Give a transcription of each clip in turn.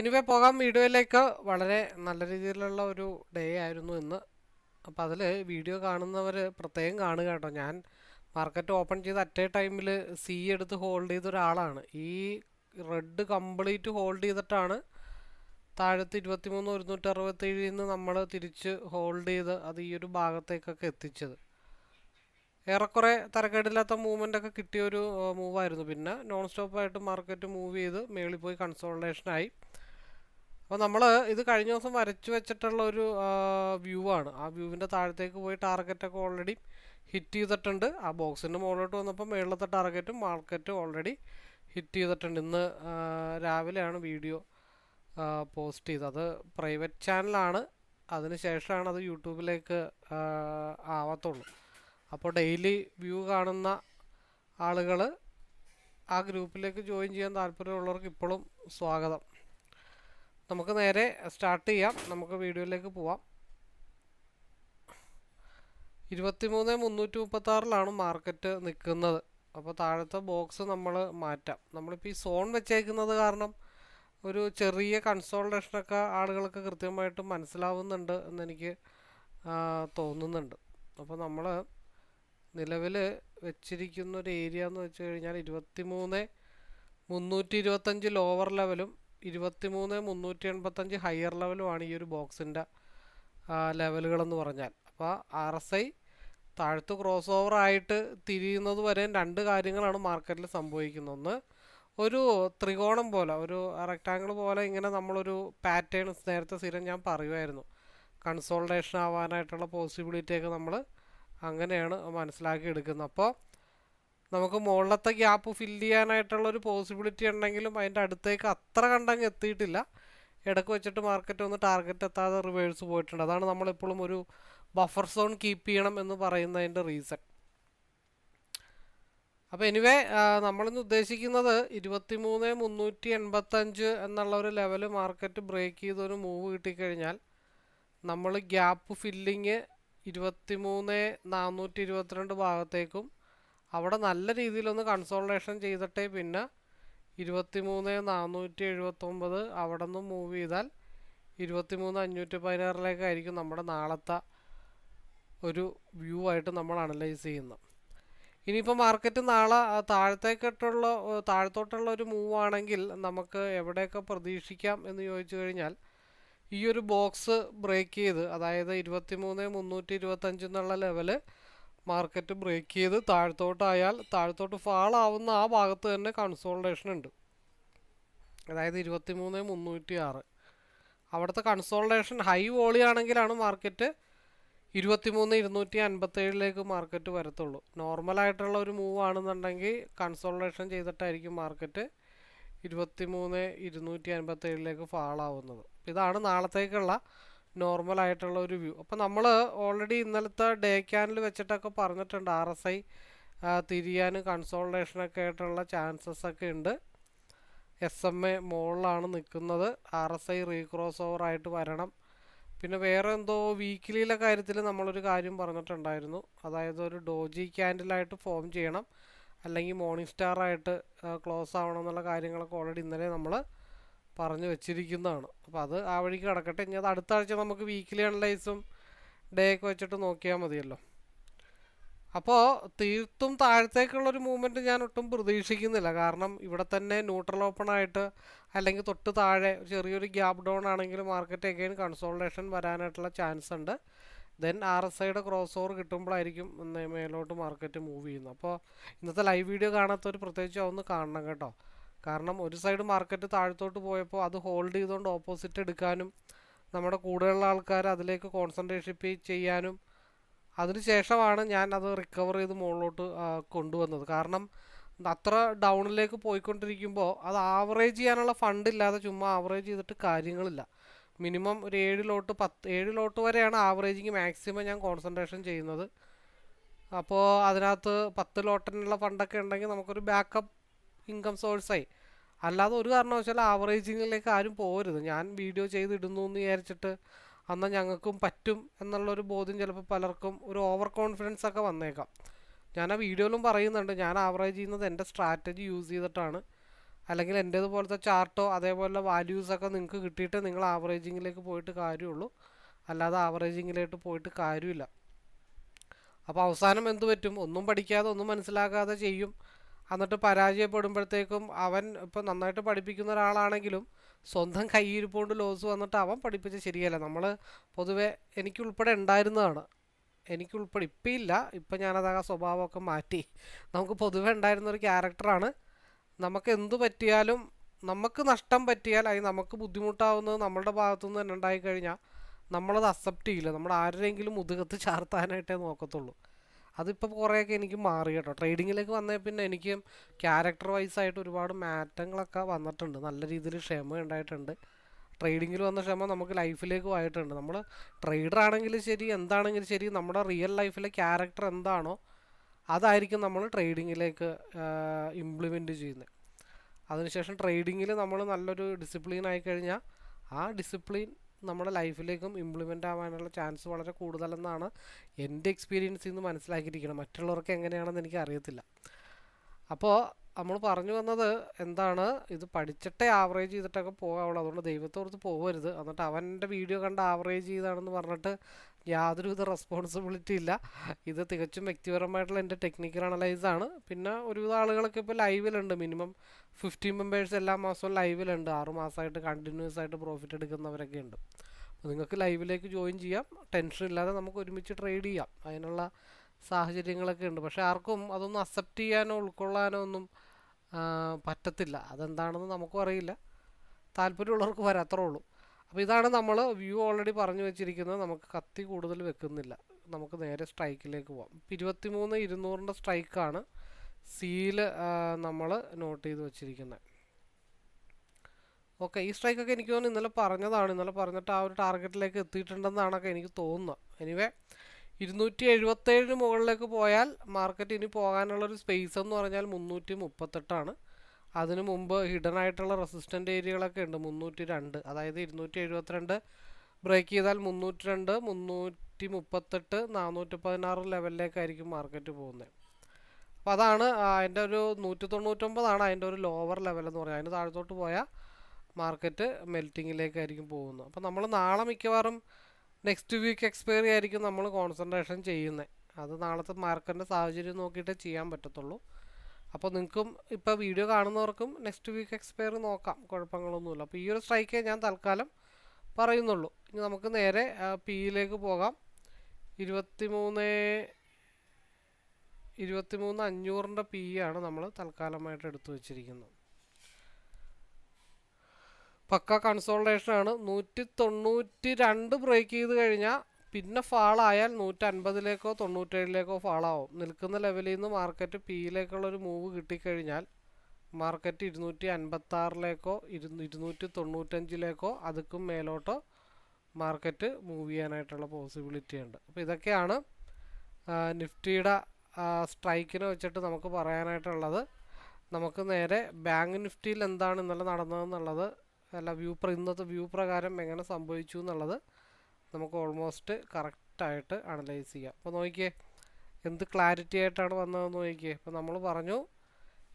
Anyway പോകാം. വീഡിയോയിലേക്ക് വളരെ നല്ല രീതിയിലുള്ള ഒരു ഡേ ആയിരുന്നു ഇന്ന്. അപ്പം അതിൽ വീഡിയോ കാണുന്നവർ പ്രത്യേകം കാണുക കേട്ടോ. ഞാൻ മാർക്കറ്റ് ഓപ്പൺ ചെയ്ത് അറ്റ് എ ടൈമിൽ സി എടുത്ത് ഹോൾഡ് ചെയ്ത ഒരാളാണ്. ഈ റെഡ് കംപ്ലീറ്റ് ഹോൾഡ് ചെയ്തിട്ടാണ് താഴത്ത് ഇരുപത്തിമൂന്ന് ഒരുന്നൂറ്റി അറുപത്തേഴിൽ നിന്ന് നമ്മൾ തിരിച്ച് ഹോൾഡ് ചെയ്ത് അത് ഈ ഒരു ഭാഗത്തേക്കൊക്കെ എത്തിച്ചത്. ഏറെക്കുറെ തരക്കേടില്ലാത്ത മൂവ്മെന്റ് ഒക്കെ കിട്ടിയൊരു മൂവായിരുന്നു പിന്നെ നോൺ സ്റ്റോപ്പായിട്ട് മാർക്കറ്റ് മൂവ് ചെയ്ത് മേളിൽ പോയി കൺസോൾട്ടേഷനായി അപ്പോൾ നമ്മൾ ഇത് കഴിഞ്ഞ ദിവസം വരച്ചു വെച്ചിട്ടുള്ള ഒരു വ്യൂ ആണ് ആ വ്യൂവിന്റെ താഴത്തേക്ക് പോയി ടാർഗറ്റൊക്കെ ഓൾറെഡി ഹിറ്റ് ചെയ്തിട്ടുണ്ട്. ആ ബോക്സിന്റെ മുകളിലോട്ട് വന്നപ്പോൾ മേളിലത്തെ ടാർഗറ്റും മാർക്കറ്റും ഓൾറെഡി ഹിറ്റ് ചെയ്തിട്ടുണ്ട്. ഇന്ന് രാവിലെയാണ് വീഡിയോ പോസ്റ്റ് ചെയ്തത്. അത് പ്രൈവറ്റ് ചാനലാണ് അതിന് ശേഷമാണ് അത് യൂട്യൂബിലേക്ക് ആവത്തുള്ളൂ. അപ്പോൾ ഡെയിലി വ്യൂ കാണുന്ന ആളുകൾ ആ ഗ്രൂപ്പിലേക്ക് ജോയിൻ ചെയ്യാൻ താല്പര്യമുള്ളവർക്ക് ഇപ്പോഴും സ്വാഗതം. നമുക്ക് നേരെ സ്റ്റാർട്ട് ചെയ്യാം. നമുക്ക് വീഡിയോയിലേക്ക് പോവാം. ഇരുപത്തിമൂന്ന് മുന്നൂറ്റി മുപ്പത്തി ആറിലാണ് മാർക്കറ്റ് നിൽക്കുന്നത്. അപ്പോൾ താഴത്തെ ബോക്സ് നമ്മൾ മാറ്റാം. നമ്മളിപ്പോൾ ഈ സോൺ വെച്ചേക്കുന്നത് കാരണം ഒരു ചെറിയ കൺസോൾട്ടേഷനൊക്കെ ആളുകൾക്ക് കൃത്യമായിട്ട് മനസ്സിലാവുന്നുണ്ട് എന്നെനിക്ക് തോന്നുന്നുണ്ട്. അപ്പോൾ നമ്മൾ നിലവിൽ വെച്ചിരിക്കുന്ന ഒരു ഏരിയ എന്ന് വെച്ച് കഴിഞ്ഞാൽ ഇരുപത്തി മൂന്ന് മുന്നൂറ്റി ഇരുപത്തഞ്ച് ലോവർ ലെവലും ഇരുപത്തി മൂന്ന് മുന്നൂറ്റി എൺപത്തഞ്ച് ഹയർ ലെവലുമാണ് ഈ ഒരു ബോക്സിന്റെ ലെവലുകളെന്ന് പറഞ്ഞാൽ. അപ്പോൾ ആർ എസ് ഐ താഴത്ത് ക്രോസ് ഓവർ ആയിട്ട് തിരിയുന്നത് വരെ രണ്ട് കാര്യങ്ങളാണ് മാർക്കറ്റിൽ സംഭവിക്കുന്നത്. ഒന്ന് ഒരു ത്രികോണം പോലെ ഒരു റെക്റ്റാങ്കിൾ പോലെ ഇങ്ങനെ നമ്മളൊരു പാറ്റേൺ നേരത്തെ സ്ഥിരം ഞാൻ പറയുമായിരുന്നു കൺസോൾട്ടേഷൻ ആവാനായിട്ടുള്ള പോസിബിലിറ്റിയൊക്കെ നമ്മൾ അങ്ങനെയാണ് മനസ്സിലാക്കി എടുക്കുന്നത്. അപ്പോൾ നമുക്ക് മുകളിലത്തെ ഗ്യാപ്പ് ഫില്ല് ചെയ്യാനായിട്ടുള്ള ഒരു പോസിബിലിറ്റി ഉണ്ടെങ്കിലും അതിന്റെ അടുത്തേക്ക് അത്ര കണ്ടങ്ങ് എത്തിയിട്ടില്ല. ഇടയ്ക്ക് വെച്ചിട്ട് മാർക്കറ്റ് ഒന്ന് ടാർഗറ്റ് എത്താതെ റിവേഴ്സ് പോയിട്ടുണ്ട്. അതാണ് നമ്മളിപ്പോഴും ഒരു ബഫർ സോൺ കീപ്പ് ചെയ്യണം എന്ന് പറയുന്നതിന്റെ റീസൺ അപ്പോൾ എനിവേ നമ്മളിന്ന് ഉദ്ദേശിക്കുന്നത് ഇരുപത്തി മൂന്ന് മുന്നൂറ്റി എൺപത്തഞ്ച് എന്നുള്ള ഒരു ലെവൽ മാർക്കറ്റ് ബ്രേക്ക് ചെയ്തൊരു മൂവ് കിട്ടിക്കഴിഞ്ഞാൽ നമ്മൾ ഗ്യാപ്പ് ഫില്ലിങ് ഇരുപത്തി മൂന്ന് നാനൂറ്റി ഇരുപത്തിരണ്ട് ഭാഗത്തേക്കും അവിടെ നല്ല രീതിയിലൊന്ന് കൺസോൾട്ടേഷൻ ചെയ്തിട്ടേ പിന്നെ ഇരുപത്തി മൂന്ന് നാനൂറ്റി എഴുപത്തൊമ്പത് അവിടെ നിന്ന് മൂവ് ചെയ്താൽ ഇരുപത്തി മൂന്ന് അഞ്ഞൂറ്റി പതിനാറിലേക്കായിരിക്കും നമ്മുടെ നാളത്തെ ഒരു വ്യൂ ആയിട്ട് നമ്മൾ അനലൈസ് ചെയ്യുന്നത്. ഇനിയിപ്പോൾ മാർക്കറ്റ് നാളെ താഴത്തേക്കിട്ടുള്ള താഴത്തോട്ടുള്ള ഒരു മൂവ് ആണെങ്കിൽ നമുക്ക് എവിടെയൊക്കെ പ്രതീക്ഷിക്കാം എന്ന് ചോദിച്ചു കഴിഞ്ഞാൽ ഈ ഒരു ബോക്സ് ബ്രേക്ക് ചെയ്ത് അതായത് ഇരുപത്തി മൂന്ന് മുന്നൂറ്റി ഇരുപത്തഞ്ച് എന്നുള്ള ലെവൽ മാർക്കറ്റ് ബ്രേക്ക് ചെയ്ത് താഴത്തോട്ടായാൽ താഴത്തോട്ട് ഫാളാവുന്ന ആ ഭാഗത്ത് തന്നെ കൺസോൾട്ടേഷൻ ഉണ്ട്. അതായത് ഇരുപത്തി മൂന്ന് മുന്നൂറ്റി ആറ് അവിടുത്തെ കൺസോൾട്ടേഷൻ ഹൈ വോളി ആണെങ്കിലാണ് മാർക്കറ്റ് ഇരുപത്തി മൂന്ന് ഇരുന്നൂറ്റി അൻപത്തേഴിലേക്ക് മാർക്കറ്റ് വരത്തുള്ളൂ നോർമലായിട്ടുള്ള ഒരു മൂവ് ആണെന്നുണ്ടെങ്കിൽ കൺസോൾട്ടേഷൻ ചെയ്തിട്ടായിരിക്കും മാർക്കറ്റ് ഇരുപത്തി മൂന്ന് ഇരുന്നൂറ്റി അൻപത്തേഴിലേക്ക് ഫാളാവുന്നത്. ഇതാണ് നാളത്തേക്കുള്ള നോർമൽ ആയിട്ടുള്ള ഒരു വ്യൂ. അപ്പോൾ നമ്മൾ ഓൾറെഡി ഇന്നലത്തെ ഡേ ക്യാനിൽ വെച്ചിട്ടൊക്കെ പറഞ്ഞിട്ടുണ്ട് ആർ എസ് ഐ തിരിയാനും കൺസോൾട്ടേഷനൊക്കെ ആയിട്ടുള്ള ചാൻസസ് ഒക്കെ ഉണ്ട്. എസ് എം എ മുകളിലാണ് നിൽക്കുന്നത്. R S I recross over ആയിട്ട് വരണം. പിന്നെ വേറെ എന്തോ വീക്കിലിയിലെ കാര്യത്തിൽ നമ്മളൊരു കാര്യം പറഞ്ഞിട്ടുണ്ടായിരുന്നു. അതായത് ഒരു ഡോജി ക്യാൻഡിലായിട്ട് ഫോം ചെയ്യണം. അല്ലെങ്കിൽ മോർണിംഗ് സ്റ്റാറായിട്ട് ക്ലോസ് ആവണം എന്നുള്ള കാര്യങ്ങളൊക്കെ ഓൾറെഡി ഇന്നലെ നമ്മൾ പറഞ്ഞു വെച്ചിരിക്കുന്നതാണ്. അപ്പോൾ അത് ആ വഴിക്ക് കിടക്കട്ടെ ഇനി അത് അടുത്ത ആഴ്ച നമുക്ക് വീക്കിലി അനലൈസും ഡേ ഒക്കെ വെച്ചിട്ട് നോക്കിയാൽ മതിയല്ലോ. അപ്പോൾ തീർത്തും താഴത്തേക്കുള്ളൊരു മൂവ്മെന്റ് ഞാൻ ഒട്ടും പ്രതീക്ഷിക്കുന്നില്ല. കാരണം ഇവിടെ തന്നെ ന്യൂട്രൽ ഓപ്പൺ ആയിട്ട് അല്ലെങ്കിൽ തൊട്ട് താഴെ ചെറിയൊരു ഗ്യാപ് ഡൗൺ ആണെങ്കിൽ മാർക്കറ്റ് എഗെയിൻ കൺസോൾട്ടേഷൻ വരാനായിട്ടുള്ള ചാൻസ് ഉണ്ട്. ദെൻ ആർ എസ് ഐയുടെ ക്രോസ് ഓവർ കിട്ടുമ്പോഴായിരിക്കും മേലോട്ട് മാർക്കറ്റ് മൂവ് ചെയ്യുന്നത്. അപ്പോൾ ഇന്നത്തെ ലൈവ് വീഡിയോ കാണാത്തവർ പ്രത്യേകിച്ച് ഒന്ന് കാണണം കേട്ടോ. കാരണം ഒരു സൈഡ് മാർക്കറ്റ് താഴത്തോട്ട് പോയപ്പോൾ അത് ഹോൾഡ് ചെയ്തുകൊണ്ട് ഓപ്പോസിറ്റ് എടുക്കാനും നമ്മുടെ കൂടെയുള്ള ആൾക്കാർ അതിലേക്ക് കോൺസെൻട്രേഷൻ ചെയ്യാനും അതിനുശേഷമാണ് ഞാൻ അത് റിക്കവർ ചെയ്ത് മുകളിലോട്ട് കൊണ്ടുവന്നത്. കാരണം അത്ര ഡൗണിലേക്ക് പോയിക്കൊണ്ടിരിക്കുമ്പോൾ അത് ആവറേജ് ചെയ്യാനുള്ള ഫണ്ട് ഇല്ലാതെ ചുമ്മാ ആവറേജ് ചെയ്തിട്ട് കാര്യങ്ങളില്ല. മിനിമം ഒരു ഏഴ് ഏഴിലോട്ട് പത്ത് ഏഴിലോട്ട് വരെയാണ് ആവറേജിങ് മാക്സിമം ഞാൻ കോൺസെൻട്രേഷൻ ചെയ്യുന്നത്. അപ്പോൾ അതിനകത്ത് പത്ത് ലോട്ടിനുള്ള ഫണ്ടൊക്കെ ഉണ്ടെങ്കിൽ നമുക്കൊരു ബാക്കപ്പ് ഇൻകം സോഴ്സായി. അല്ലാതെ ഒരു കാരണവശാലും ആവറേജിങ്ങിലേക്ക് ആരും പോകരുത് ഞാൻ വീഡിയോ ചെയ്തിടുന്നു എന്ന് വിചാരിച്ചിട്ട് അന്ന് ഞങ്ങൾക്കും പറ്റും എന്നുള്ളൊരു ബോധ്യം ചിലപ്പോൾ പലർക്കും ഒരു ഓവർ കോൺഫിഡൻസ് ഒക്കെ വന്നേക്കാം. ഞാൻ ആ വീഡിയോയിലും പറയുന്നുണ്ട്. ഞാൻ ആവറേജ് ചെയ്യുന്നത് എന്റെ സ്ട്രാറ്റജി യൂസ് ചെയ്തിട്ടാണ്. അല്ലെങ്കിൽ എന്റേതുപോലത്തെ ചാർട്ടോ അതേപോലെ വാല്യൂസൊക്കെ നിങ്ങൾക്ക് കിട്ടിയിട്ട് നിങ്ങൾ ആവറേജിങ്ങിലേക്ക് പോയിട്ട് കാര്യമുള്ളൂ. അല്ലാതെ ആവറേജിങ്ങിലേക്ക് പോയിട്ട് കാര്യമില്ല. അപ്പോൾ അവസാനം എന്ത് പറ്റും? ഒന്നും പഠിക്കാതെ ഒന്നും മനസ്സിലാക്കാതെ ചെയ്യും. എന്നിട്ട് പരാജയപ്പെടുമ്പോഴത്തേക്കും അവൻ ഇപ്പം നന്നായിട്ട് പഠിപ്പിക്കുന്ന ഒരാളാണെങ്കിലും സ്വന്തം കയ്യിരിപ്പോണ്ട് ലോസ് വന്നിട്ട് അവൻ പഠിപ്പിച്ച ശരിയല്ല. നമ്മൾ പൊതുവെ എനിക്കുൾപ്പെടെ ഉണ്ടായിരുന്നതാണ്. എനിക്കുൾപ്പെടെ ഇപ്പം ഇല്ല ഇപ്പം ഞാനത് ആ സ്വഭാവമൊക്കെ മാറ്റി. നമുക്ക് പൊതുവെ ഉണ്ടായിരുന്ന ഒരു ക്യാരക്ടറാണ് നമുക്ക് എന്തു പറ്റിയാലും നമുക്ക് നഷ്ടം പറ്റിയാൽ അല്ലെങ്കിൽ നമുക്ക് ബുദ്ധിമുട്ടാവുന്നത് നമ്മളുടെ ഭാഗത്തുനിന്ന് തന്നെ ഉണ്ടായിക്കഴിഞ്ഞാൽ നമ്മളത് അക്സെപ്റ്റ് ചെയ്യില്ല. നമ്മൾ ആരുടെയെങ്കിലും മുതുകത്ത് ചാർത്താനായിട്ടേ നോക്കത്തുള്ളൂ. അതിപ്പോൾ കുറേയൊക്കെ എനിക്ക് മാറി കേട്ടോ. ട്രേഡിങ്ങിലേക്ക് വന്നേ പിന്നെ എനിക്ക് ക്യാരക്ടർ വൈസ് ആയിട്ട് ഒരുപാട് മാറ്റങ്ങളൊക്കെ വന്നിട്ടുണ്ട്. നല്ല രീതിയിൽ ക്ഷമ ഉണ്ടായിട്ടുണ്ട്. ട്രേഡിങ്ങിൽ വന്ന ക്ഷമ നമുക്ക് ലൈഫിലേക്ക് ആയിട്ടുണ്ട് നമ്മൾ ട്രേഡർ ആണെങ്കിലും ശരി എന്താണെങ്കിലും ശരി നമ്മുടെ റിയൽ ലൈഫിലെ ക്യാരക്ടർ എന്താണോ അതായിരിക്കും നമ്മൾ ട്രേഡിങ്ങിലേക്ക് ഇംപ്ലിമെന്റ് ചെയ്യുന്നത് അതിനുശേഷം ട്രേഡിങ്ങിൽ നമ്മൾ നല്ലൊരു ഡിസിപ്ലിൻ ആയി കഴിഞ്ഞാൽ ആ ഡിസിപ്ലിൻ നമ്മുടെ ലൈഫിലേക്കും ഇംപ്ലിമെന്റ് ആവാനുള്ള ചാൻസ് വളരെ കൂടുതലെന്നാണ് എന്റെ എക്സ്പീരിയൻസിൽ നിന്ന് മനസ്സിലാക്കിയിരിക്കുന്നത്. മറ്റുള്ളവർക്ക് എങ്ങനെയാണെന്ന് എനിക്ക് അറിയത്തില്ല. അപ്പോൾ നമ്മൾ പറഞ്ഞു വന്നത് എന്താണ്? ഇത് പഠിച്ചിട്ടേ ആവറേജ് ചെയ്തിട്ടൊക്കെ പോകാവുള്ളൂ. അതുകൊണ്ട് ദൈവത്തോർത്ത് പോകരുത് എന്നിട്ട് അവന്റെ വീഡിയോ കണ്ട് ആവറേജ് ചെയ്താണെന്ന് പറഞ്ഞിട്ട് യാതൊരുവിധ റെസ്പോൺസിബിലിറ്റി ഇല്ല. ഇത് തികച്ചും വ്യക്തിപരമായിട്ടുള്ള എന്റെ ടെക്നിക്കൽ അനലൈസ് ആണ്. പിന്നെ ഒരുവിധ ആളുകളൊക്കെ ഇപ്പോൾ ലൈവിലുണ്ട് മിനിമം ഫിഫ്റ്റി മെമ്പേഴ്സ് എല്ലാ മാസവും ലൈവിലുണ്ട് ആറ് മാസമായിട്ട് കണ്ടിന്യൂസ് ആയിട്ട് പ്രോഫിറ്റ് എടുക്കുന്നവരൊക്കെ ഉണ്ട്. അപ്പോൾ നിങ്ങൾക്ക് ലൈവിലേക്ക് ജോയിൻ ചെയ്യാം. ടെൻഷൻ ഇല്ലാതെ നമുക്ക് ഒരുമിച്ച് ട്രേഡ് ചെയ്യാം. അതിനുള്ള സാഹചര്യങ്ങളൊക്കെ ഉണ്ട്. പക്ഷേ ആർക്കും അതൊന്നും അക്സെപ്റ്റ് ചെയ്യാനോ ഉൾക്കൊള്ളാനോ ഒന്നും പറ്റത്തില്ല. അതെന്താണെന്ന് നമുക്കും അറിയില്ല. താല്പര്യമുള്ളവർക്ക് വരാത്രേ ഉള്ളൂ. അപ്പോൾ ഇതാണ് നമ്മൾ വ്യൂ ഓൾറെഡി പറഞ്ഞു വെച്ചിരിക്കുന്നത്. നമുക്ക് കത്തി കൂടുതൽ വെക്കുന്നില്ല. നമുക്ക് നേരെ സ്ട്രൈക്കിലേക്ക് പോകാം ഇപ്പം ഇരുപത്തിമൂന്ന് ഇരുന്നൂറിന്റെ സ്ട്രൈക്കാണ് സീൽ നമ്മൾ നോട്ട് ചെയ്ത് വെച്ചിരിക്കുന്നത് ഓക്കെ ഈ സ്ട്രൈക്കൊക്കെ എനിക്ക് തോന്നുന്നു ഇന്നലെ പറഞ്ഞതാണ്. ഇന്നലെ പറഞ്ഞിട്ട് ആ ഒരു ടാർഗറ്റിലേക്ക് എത്തിയിട്ടുണ്ടെന്നാണൊക്കെ എനിക്ക് തോന്നുന്നത് എനിവേ ഇരുന്നൂറ്റി എഴുപത്തേഴിന് മുകളിലേക്ക് പോയാൽ മാർക്കറ്റ് ഇനി പോകാനുള്ളൊരു സ്പേസ് എന്ന് പറഞ്ഞാൽ മുന്നൂറ്റി മുപ്പത്തെട്ടാണ് അതിനു മുമ്പ് ഹിഡൻ ആയിട്ടുള്ള റെസിസ്റ്റന്റ് ഏരിയകളൊക്കെ ഉണ്ട്. മുന്നൂറ്റി രണ്ട് അതായത് ഇരുന്നൂറ്റി എഴുപത്തിരണ്ട് ബ്രേക്ക് ചെയ്താൽ മുന്നൂറ്റി രണ്ട് മുന്നൂറ്റി മുപ്പത്തെട്ട് നാനൂറ്റി പതിനാറ് ലെവലിലേക്കായിരിക്കും മാർക്കറ്റ് പോകുന്നത്. അപ്പോൾ അതാണ് അതിന്റെ ഒരു നൂറ്റി തൊണ്ണൂറ്റൊമ്പതാണ് അതിന്റെ ഒരു ലോവർ ലെവൽ എന്ന് പറയുന്നത്. അതിന് താഴത്തോട്ട് പോയാൽ മാർക്കറ്റ് മെൽറ്റിങ്ങിലേക്കായിരിക്കും പോകുന്നത്. അപ്പോൾ നമ്മൾ നാളെ മിക്കവാറും നെക്സ്റ്റ് വീക്ക് എക്സ്പയറി ആയിരിക്കും നമ്മൾ കോൺസെൻട്രേഷൻ ചെയ്യുന്നത്. അത് നാളത്തെ മാർക്കറ്റിന്റെ സാഹചര്യം നോക്കിയിട്ടേ ചെയ്യാൻ പറ്റത്തുള്ളൂ. അപ്പോൾ നിങ്ങൾക്കും ഇപ്പോൾ വീഡിയോ കാണുന്നവർക്കും നെക്സ്റ്റ് വീക്ക് എക്സ്പയർ നോക്കാം കുഴപ്പങ്ങളൊന്നുമില്ല. അപ്പോൾ ഈ ഒരു സ്ട്രൈക്കേ ഞാൻ തൽക്കാലം പറയുന്നുള്ളൂ. ഇനി നമുക്ക് നേരെ പിയിലേക്ക് പോകാം ഇരുപത്തി മൂന്ന് ഇരുപത്തി മൂന്ന് അഞ്ഞൂറിന്റെ പി ആണ് നമ്മൾ തൽക്കാലമായിട്ട് എടുത്തു വച്ചിരിക്കുന്നത്. പക്ക കൺസോൾട്ടേഷനാണ് നൂറ്റി തൊണ്ണൂറ്റി രണ്ട് ബ്രേക്ക് ചെയ്ത് കഴിഞ്ഞാൽ പിന്നെ ഫാളായാൽ നൂറ്റൻപതിലേക്കോ തൊണ്ണൂറ്റേഴിലേക്കോ ഫാളാവും. നിൽക്കുന്ന ലെവലിൽ നിന്ന് മാർക്കറ്റ് പിയിലേക്കുള്ള ഒരു മൂവ് കിട്ടിക്കഴിഞ്ഞാൽ മാർക്കറ്റ് ഇരുന്നൂറ്റി അൻപത്താറിലേക്കോ ഇരു ഇരുന്നൂറ്റി തൊണ്ണൂറ്റഞ്ചിലേക്കോ അതുക്കും മേലോട്ടോ മാർക്കറ്റ് മൂവ് ചെയ്യാനായിട്ടുള്ള പോസിബിലിറ്റി ഉണ്ട്. അപ്പോൾ ഇതൊക്കെയാണ് നിഫ്റ്റിയുടെ സ്ട്രൈക്കിനെ വെച്ചിട്ട് നമുക്ക് പറയാനായിട്ടുള്ളത്. നമുക്ക് നേരെ ബാങ്ക് നിഫ്റ്റിയിൽ എന്താണ് ഇന്നലെ നടന്നതെന്നുള്ളത് അല്ല വ്യൂ ഇന്നത്തെ വ്യൂ പ്രകാരം എങ്ങനെ സംഭവിച്ചു എന്നുള്ളത് നമുക്ക് ഓൾമോസ്റ്റ് കറക്റ്റായിട്ട് അനലൈസ് ചെയ്യാം. അപ്പോൾ നോക്കിയേ എന്ത് ക്ലാരിറ്റി ആയിട്ടാണ് വന്നതെന്ന് നോക്കിയേ. ഇപ്പോൾ നമ്മൾ പറഞ്ഞു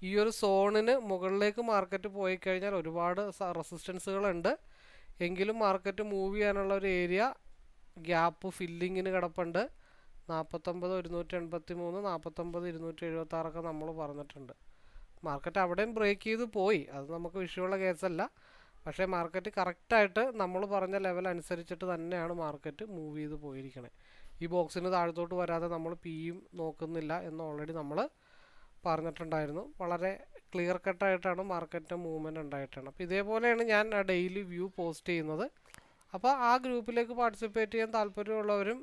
ഈ ഒരു സോണിന് മുകളിലേക്ക് മാർക്കറ്റ് പോയി കഴിഞ്ഞാൽ ഒരുപാട് റെസിസ്റ്റൻസുകളുണ്ട് എങ്കിലും മാർക്കറ്റ് മൂവ് ചെയ്യാനുള്ള ഒരു ഏരിയ ഗ്യാപ്പ് ഫില്ലിങ്ങിന് കിടപ്പുണ്ട്. നാൽപ്പത്തൊമ്പത് ഒരുന്നൂറ്റി എൺപത്തി മൂന്ന് നാൽപ്പത്തൊമ്പത് ഇരുന്നൂറ്റി എഴുപത്തി ആറൊക്കെ നമ്മൾ പറഞ്ഞിട്ടുണ്ട്. മാർക്കറ്റ് അവിടെയും ബ്രേക്ക് ചെയ്ത് പോയി. അത് നമുക്ക് വിഷയമുള്ള കേസല്ല പക്ഷേ മാർക്കറ്റ് കറക്റ്റായിട്ട് നമ്മൾ പറഞ്ഞ ലെവൽ അനുസരിച്ചിട്ട് തന്നെയാണ് മാർക്കറ്റ് മൂവ് ചെയ്ത് പോയിരിക്കണേ. ഈ ബോക്സിന് താഴത്തോട്ട് വരാതെ നമ്മൾ പിയും നോക്കുന്നില്ല എന്ന് ഓൾറെഡി നമ്മൾ പറഞ്ഞിട്ടുണ്ടായിരുന്നു. വളരെ ക്ലിയർ കട്ടായിട്ടാണ് മാർക്കറ്റിന്റെ മൂവ്മെന്റ് ഉണ്ടായിട്ടാണ് അപ്പോൾ ഇതേപോലെയാണ് ഞാൻ ഡെയിലി വ്യൂ പോസ്റ്റ് ചെയ്യുന്നത്. അപ്പോൾ ആ ഗ്രൂപ്പിലേക്ക് പാർട്ടിസിപ്പേറ്റ് ചെയ്യാൻ താല്പര്യമുള്ളവരും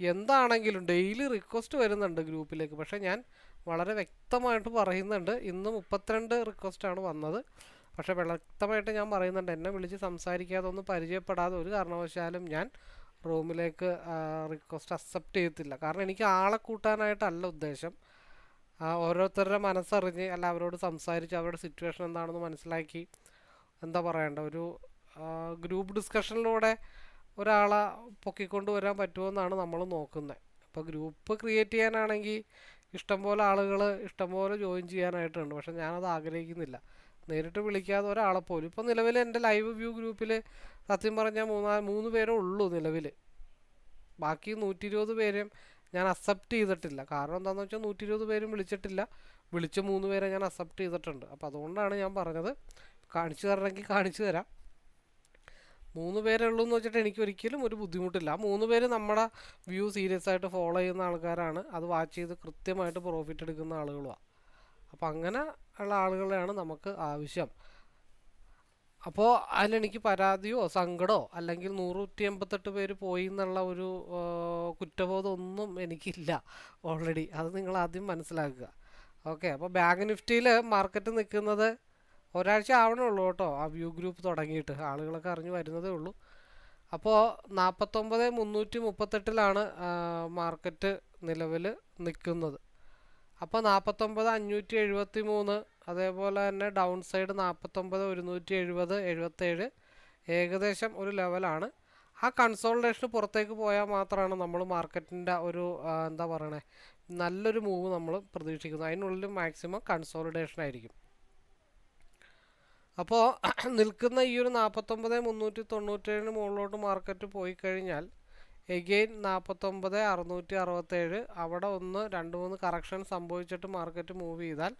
എന്താണെങ്കിലും ഡെയിലി റിക്വസ്റ്റ് വരുന്നുണ്ട് ഗ്രൂപ്പിലേക്ക്. പക്ഷേ ഞാൻ വളരെ വ്യക്തമായിട്ട് പറയുന്നുണ്ട്. ഇന്ന് മുപ്പത്തിരണ്ട് റിക്വസ്റ്റാണ് വന്നത്. പക്ഷേ വ്യക്തമായിട്ട് ഞാൻ പറയുന്നുണ്ട് എന്നെ വിളിച്ച് സംസാരിക്കാതെ ഒന്നും പരിചയപ്പെടാതെ ഒരു കാരണവശാലും ഞാൻ റൂമിലേക്ക് റിക്വസ്റ്റ് അക്സെപ്റ്റ് ചെയ്യത്തില്ല. കാരണം എനിക്ക് ആളെ കൂട്ടാനായിട്ടല്ല ഉദ്ദേശം. ഓരോരുത്തരുടെ മനസ്സറിഞ്ഞ് അല്ല അവരോട് സംസാരിച്ച് അവരുടെ സിറ്റുവേഷൻ എന്താണെന്ന് മനസ്സിലാക്കി എന്താ പറയണ്ട ഒരു ഗ്രൂപ്പ് ഡിസ്കഷനിലൂടെ ഒരാളെ പൊക്കിക്കൊണ്ട് വരാൻ പറ്റുമെന്നാണ് നമ്മൾ നോക്കുന്നത് അപ്പോൾ ഗ്രൂപ്പ് ക്രിയേറ്റ് ചെയ്യാനാണെങ്കിൽ ഇഷ്ടംപോലെ ആളുകൾ ഇഷ്ടംപോലെ ജോയിൻ ചെയ്യാനായിട്ടുണ്ട്. പക്ഷെ ഞാനത് ആഗ്രഹിക്കുന്നില്ല. നേരിട്ട് വിളിക്കാതെ ഒരാളെ പോലും. ഇപ്പോൾ നിലവിൽ എന്റെ ലൈവ് വ്യൂ ഗ്രൂപ്പിൽ സത്യം പറഞ്ഞാൽ മൂന്നാ മൂന്ന് പേരേ ഉള്ളൂ നിലവിൽ ബാക്കി നൂറ്റി ഇരുപത് പേരെയും ഞാൻ അക്സെപ്റ്റ് ചെയ്തിട്ടില്ല. കാരണം എന്താണെന്ന് വെച്ചാൽ നൂറ്റി ഇരുപത് പേരും വിളിച്ചിട്ടില്ല. വിളിച്ച മൂന്ന് പേരെ ഞാൻ അക്സെപ്റ്റ് ചെയ്തിട്ടുണ്ട്. അപ്പോൾ അതുകൊണ്ടാണ് ഞാൻ പറഞ്ഞത്. കാണിച്ചു തരണമെങ്കിൽ കാണിച്ചു തരാം. മൂന്ന് പേരേ ഉള്ളൂ എന്ന് വെച്ചിട്ട് എനിക്ക് ഒരിക്കലും ഒരു ബുദ്ധിമുട്ടില്ല. ആ മൂന്ന് പേര് നമ്മുടെ വ്യൂ സീരിയസ് ആയിട്ട് ഫോളോ ചെയ്യുന്ന ആൾക്കാരാണ്. അത് വാച്ച് ചെയ്ത് കൃത്യമായിട്ട് പ്രോഫിറ്റ് എടുക്കുന്ന ആളുകളുമാണ് അപ്പോൾ അങ്ങനെ ഉള്ള ആളുകളെയാണ് നമുക്ക് ആവശ്യം. അപ്പോൾ അതിലെനിക്ക് പരാതിയോ സങ്കടമോ അല്ലെങ്കിൽ നൂറ്റി എൺപത്തെട്ട് പേര് പോയി എന്നുള്ള ഒരു കുറ്റബോധം ഒന്നും എനിക്കില്ല ഓൾറെഡി. അത് നിങ്ങൾ ആദ്യം മനസ്സിലാക്കുക. ഓക്കെ അപ്പോൾ ബാങ്ക് നിഫ്റ്റിയിൽ മാർക്കറ്റ് നിൽക്കുന്നത് ഒരാഴ്ച ആവണേ ഉള്ളൂ കേട്ടോ. ആ വ്യൂ ഗ്രൂപ്പ് തുടങ്ങിയിട്ട് ആളുകളൊക്കെ അറിഞ്ഞു വരുന്നതേ ഉള്ളൂ. അപ്പോൾ നാൽപ്പത്തൊമ്പത് മുന്നൂറ്റി മുപ്പത്തെട്ടിലാണ് മാർക്കറ്റ് നിലവിൽ നിൽക്കുന്നത്. അപ്പോൾ നാൽപ്പത്തൊമ്പത് അഞ്ഞൂറ്റി എഴുപത്തി മൂന്ന് അതേപോലെ തന്നെ ഡൗൺ സൈഡ് നാൽപ്പത്തൊമ്പത് ഒരുന്നൂറ്റി എഴുപത് എഴുപത്തേഴ് ഏകദേശം ഒരു ലെവലാണ് ആ കൺസോൾട്ടേഷന് പുറത്തേക്ക് പോയാൽ മാത്രമാണ് നമ്മൾ മാർക്കറ്റിന്റെ ഒരു എന്താ പറയണേ നല്ലൊരു മൂവ് നമ്മൾ പ്രതീക്ഷിക്കുന്നത്. അതിനുള്ളിൽ മാക്സിമം കൺസോളിഡേഷൻ ആയിരിക്കും. അപ്പോൾ നിൽക്കുന്ന ഈ ഒരു നാൽപ്പത്തൊമ്പത് മുന്നൂറ്റി തൊണ്ണൂറ്റേഴിന് മുകളിലോട്ട് മാർക്കറ്റ് പോയി കഴിഞ്ഞാൽ എഗെയിൻ നാൽപ്പത്തൊമ്പത് അറുന്നൂറ്റി അറുപത്തേഴ്. അവിടെ ഒന്ന് രണ്ട് മൂന്ന് കറക്ഷൻ സംഭവിച്ചിട്ട് മാർക്കറ്റ് മൂവ് ചെയ്താൽ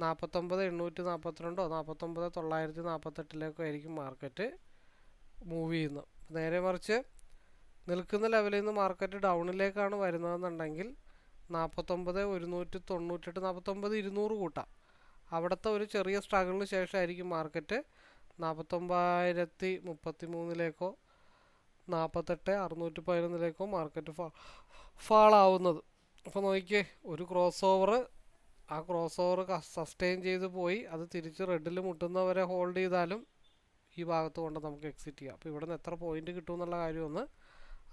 നാൽപ്പത്തൊമ്പത് എണ്ണൂറ്റി നാൽപ്പത്തിരണ്ടോ നാൽപ്പത്തൊമ്പത് തൊള്ളായിരത്തി നാൽപ്പത്തെട്ടിലേക്കോ ആയിരിക്കും മാർക്കറ്റ് മൂവ് ചെയ്യുന്നത്. നേരെ മറിച്ച് നിൽക്കുന്ന ലെവലിൽ നിന്ന് മാർക്കറ്റ് ഡൗണിലേക്കാണ് വരുന്നതെന്നുണ്ടെങ്കിൽ നാൽപ്പത്തൊമ്പത് ഒരുന്നൂറ്റി തൊണ്ണൂറ്റെട്ട് നാൽപ്പത്തൊമ്പത് ഇരുന്നൂറ് കൂട്ടാം. അവിടുത്തെ ഒരു ചെറിയ സ്ട്രഗിളിന് ശേഷമായിരിക്കും മാർക്കറ്റ് നാൽപ്പത്തൊമ്പതിനായിരത്തി മുപ്പത്തി മൂന്നിലേക്കോ നാൽപ്പത്തെട്ട് അറുന്നൂറ്റി പതിനൊന്നിലേക്കും മാർക്കറ്റ് ഫാ ഫാളാവുന്നത്. അപ്പോൾ നോക്കിയേ ഒരു ക്രോസ് ഓവർ ആ ക്രോസ് ഓവർ സസ്റ്റെയിൻ ചെയ്ത് പോയി. അത് തിരിച്ച് റെഡിൽ മുട്ടുന്നവരെ ഹോൾഡ് ചെയ്താലും ഈ ഭാഗത്ത് കൊണ്ട് നമുക്ക് എക്സിറ്റ് ചെയ്യാം. അപ്പോൾ ഇവിടെ നിന്ന് എത്ര പോയിന്റ് കിട്ടും എന്നുള്ള കാര്യം ഒന്ന്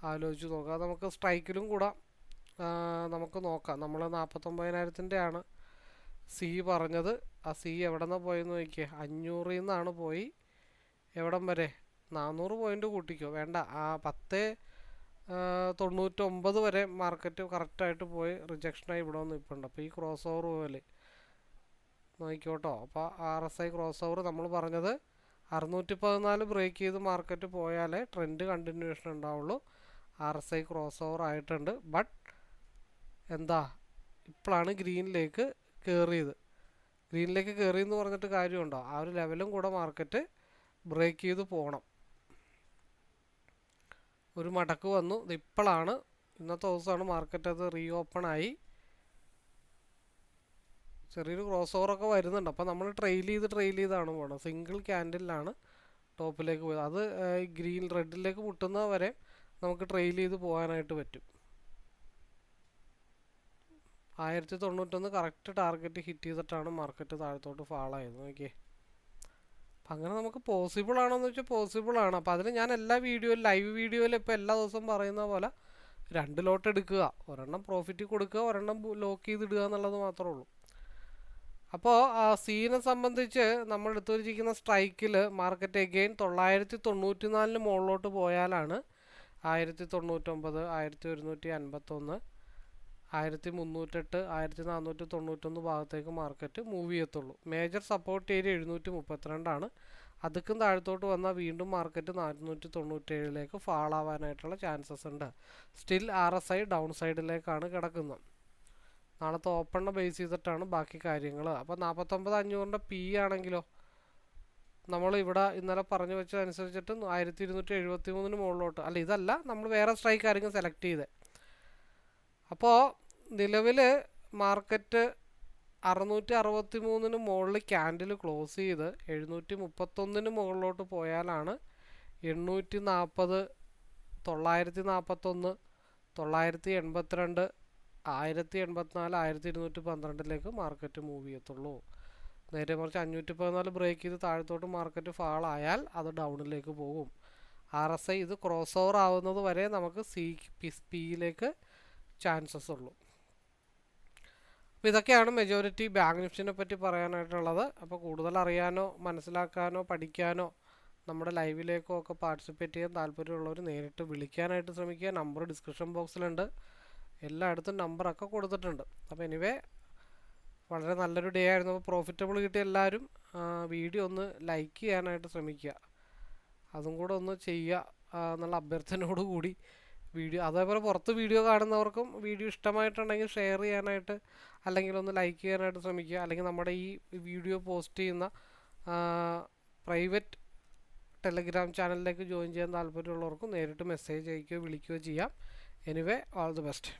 ആലോചിച്ച് നോക്കാം. നമുക്ക് സ്ട്രൈക്കിലും കൂടാം. നമുക്ക് നോക്കാം. നമ്മൾ നാൽപ്പത്തൊമ്പതിനായിരത്തിന്റെ ആണ് സി പറഞ്ഞത്. ആ സി എവിടെ നിന്നാണ് പോയെന്ന് നോക്കിയേ. അഞ്ഞൂറിൽ നിന്നാണ് പോയി. എവിടം വരെ? നാനൂറ് പോയിന്റ് കൂട്ടിക്കോ. വേണ്ട. ആ പത്ത് തൊണ്ണൂറ്റൊമ്പത് വരെ മാർക്കറ്റ് കറക്റ്റായിട്ട് പോയി റിജക്ഷനായി ഇവിടെ വന്ന് നിൽപ്പുണ്ട് അപ്പോൾ ഈ ക്രോസ് ഓവർ പോലെ നോക്കിക്കോട്ടോ. അപ്പോൾ R S I cross over നമ്മൾ പറഞ്ഞത് അറുന്നൂറ്റി പതിനാല് ബ്രേക്ക് ചെയ്ത് മാർക്കറ്റ് പോയാലേ ട്രെൻഡ് കണ്ടിന്യൂഷൻ ഉണ്ടാവുള്ളൂ. R S I cross over ആയിട്ടുണ്ട്. ബട്ട് എന്താ? ഇപ്പോഴാണ് ഗ്രീനിലേക്ക് കയറിയത് ഗ്രീനിലേക്ക് കയറി എന്ന് പറഞ്ഞിട്ട് കാര്യമുണ്ടോ? ആ ഒരു ലെവലും കൂടെ മാർക്കറ്റ് ബ്രേക്ക് ചെയ്ത് പോകണം ഒരു മടക്ക് വന്നു. ഇപ്പോഴാണ്. ഇന്നത്തെ ദിവസമാണ് മാർക്കറ്റ് അത് റീ ഓപ്പൺ ആയി. ചെറിയൊരു ക്രോസ് ഓവറൊക്കെ വരുന്നുണ്ട്. അപ്പോൾ നമ്മൾ ട്രെയിൽ ചെയ്ത് ട്രെയിൽ ചെയ്താണ് പോകണം സിംഗിൾ ക്യാൻഡിലാണ് ടോപ്പിലേക്ക് പോയത്. അത് ഗ്രീൻ റെഡിലേക്ക് മുട്ടുന്ന വരെ നമുക്ക് ട്രെയിൽ ചെയ്ത് പോകാനായിട്ട് പറ്റും. ആയിരത്തി തൊണ്ണൂറ്റൊന്ന് കറക്റ്റ് ടാർഗറ്റ് ഹിറ്റ് ചെയ്തിട്ടാണ് മാർക്കറ്റ് താഴത്തോട്ട് ഫാൾ ആയത്. നോക്കിയേ. അപ്പം അങ്ങനെ നമുക്ക് പോസിബിൾ ആണോ എന്ന് വെച്ചാൽ പോസിബിൾ ആണ്. അപ്പോൾ അതിന് ഞാൻ എല്ലാ വീഡിയോയിലും ലൈവ് വീഡിയോയിലും ഇപ്പോൾ എല്ലാ ദിവസവും പറയുന്ന പോലെ രണ്ട് ലോട്ട് എടുക്കുക. ഒരെണ്ണം പ്രോഫിറ്റ് കൊടുക്കുക ഒരെണ്ണം ലോക്ക് ചെയ്തിടുക എന്നുള്ളത് മാത്രമേ ഉള്ളൂ. അപ്പോൾ ആ സീനെ സംബന്ധിച്ച് നമ്മൾ എടുത്തു വച്ചിരിക്കുന്ന സ്ട്രൈക്കിൽ മാർക്കറ്റ് എഗെയിൻ തൊള്ളായിരത്തി തൊണ്ണൂറ്റി നാലിന് മുകളിലോട്ട് പോയാലാണ് ആയിരത്തി തൊണ്ണൂറ്റൊമ്പത് ആയിരത്തി ഒരുന്നൂറ്റി അൻപത്തൊന്ന് ആയിരത്തി മുന്നൂറ്റെട്ട് ആയിരത്തി നാനൂറ്റി തൊണ്ണൂറ്റൊന്ന് ഭാഗത്തേക്ക് മാർക്കറ്റ് മൂവ് ചെയ്യത്തുള്ളൂ. മേജർ സപ്പോർട്ട് ഏരിയ എഴുന്നൂറ്റി മുപ്പത്തിരണ്ടാണ് അതുക്കും താഴത്തോട്ട് വന്നാൽ വീണ്ടും മാർക്കറ്റ് നാനൂറ്റി തൊണ്ണൂറ്റേഴിലേക്ക് ഫാളാവാനായിട്ടുള്ള ചാൻസസ് ഉണ്ട്. Still R S I down സൈഡിലേക്കാണ് കിടക്കുന്നത്. നാളത്തെ ഓപ്പണിനെ ബേസ് ചെയ്തിട്ടാണ് ബാക്കി കാര്യങ്ങൾ അപ്പോൾ നാൽപ്പത്തൊമ്പത് അഞ്ഞൂറിന്റെ പി ആണെങ്കിലോ നമ്മൾ ഇവിടെ ഇന്നലെ പറഞ്ഞു വെച്ചതനുസരിച്ചിട്ട് ആയിരത്തി ഇരുന്നൂറ്റി എഴുപത്തി മൂന്നിന് മുകളിലോട്ട് അല്ല ഇതല്ല നമ്മൾ വേറെ സ്ട്രൈക്ക് ആയിരിക്കും സെലക്ട് ചെയ്തത് അപ്പോൾ നിലവിൽ മാർക്കറ്റ് അറുന്നൂറ്റി അറുപത്തി മൂന്നിന് മുകളിൽ ക്യാൻഡിൽ ക്ലോസ് ചെയ്ത് എഴുന്നൂറ്റി മുപ്പത്തൊന്നിന് മുകളിലോട്ട് പോയാലാണ് എണ്ണൂറ്റി നാൽപ്പത് തൊള്ളായിരത്തി നാൽപ്പത്തൊന്ന് തൊള്ളായിരത്തി എൺപത്തിരണ്ട് ആയിരത്തി എൺപത്തിനാല് ആയിരത്തി ഇരുന്നൂറ്റി പന്ത്രണ്ടിലേക്ക് മാർക്കറ്റ് മൂവ് ചെയ്യത്തുള്ളൂ. നേരെ മറിച്ച് അഞ്ഞൂറ്റി പതിനാല് ബ്രേക്ക് ചെയ്ത് താഴത്തോട്ട് മാർക്കറ്റ് ഫാളായാൽ അത് ഡൗണിലേക്ക് പോകും. ആർ എസ് ഐ ഇത് ക്രോസ് ഓവർ ആവുന്നത് വരെ നമുക്ക് സി പി പിയിലേക്ക് ചാൻസസ് ഉള്ളൂ. അപ്പോൾ ഇതൊക്കെയാണ് മെജോറിറ്റി ബാങ്ക് നിഫ്റ്റിനെ പറ്റി പറയാനായിട്ടുള്ളത്. അപ്പോൾ കൂടുതൽ അറിയാനോ മനസ്സിലാക്കാനോ പഠിക്കാനോ നമ്മുടെ ലൈവിലേക്കോ ഒക്കെ പാർട്ടിസിപ്പേറ്റ് ചെയ്യാൻ താല്പര്യമുള്ളവർ നേരിട്ട് വിളിക്കാനായിട്ട് ശ്രമിക്കുക. നമ്പർ ഡിസ്ക്രിപ്ഷൻ ബോക്സിലുണ്ട് എല്ലായിടത്തും നമ്പറൊക്കെ കൊടുത്തിട്ടുണ്ട്. അപ്പോൾ എനിവേ വളരെ നല്ലൊരു ഡേ ആയിരുന്നു. അപ്പോൾ പ്രോഫിറ്റബിൾ കിട്ടിയ എല്ലാവരും വീഡിയോ ഒന്ന് ലൈക്ക് ചെയ്യാനായിട്ട് ശ്രമിക്കുക. അതും കൂടെ ഒന്ന് ചെയ്യുക എന്നുള്ള അഭ്യർത്ഥനയോട് കൂടി വീഡിയോ അതേപോലെ പുറത്ത് വീഡിയോ കാണുന്നവർക്കും വീഡിയോ ഇഷ്ടമായിട്ടുണ്ടെങ്കിൽ ഷെയർ ചെയ്യാനായിട്ട് അല്ലെങ്കിൽ ഒന്ന് ലൈക്ക് ചെയ്യാനായിട്ട് ശ്രമിക്കുക. അല്ലെങ്കിൽ നമ്മുടെ ഈ വീഡിയോ പോസ്റ്റ് ചെയ്യുന്ന പ്രൈവറ്റ് ടെലിഗ്രാം ചാനലിലേക്ക് ജോയിൻ ചെയ്യാൻ താല്പര്യമുള്ളവർക്കും നേരിട്ട് മെസ്സേജ് അയക്കുകയോ വിളിക്കുകയോ ചെയ്യാം. Anyway all the best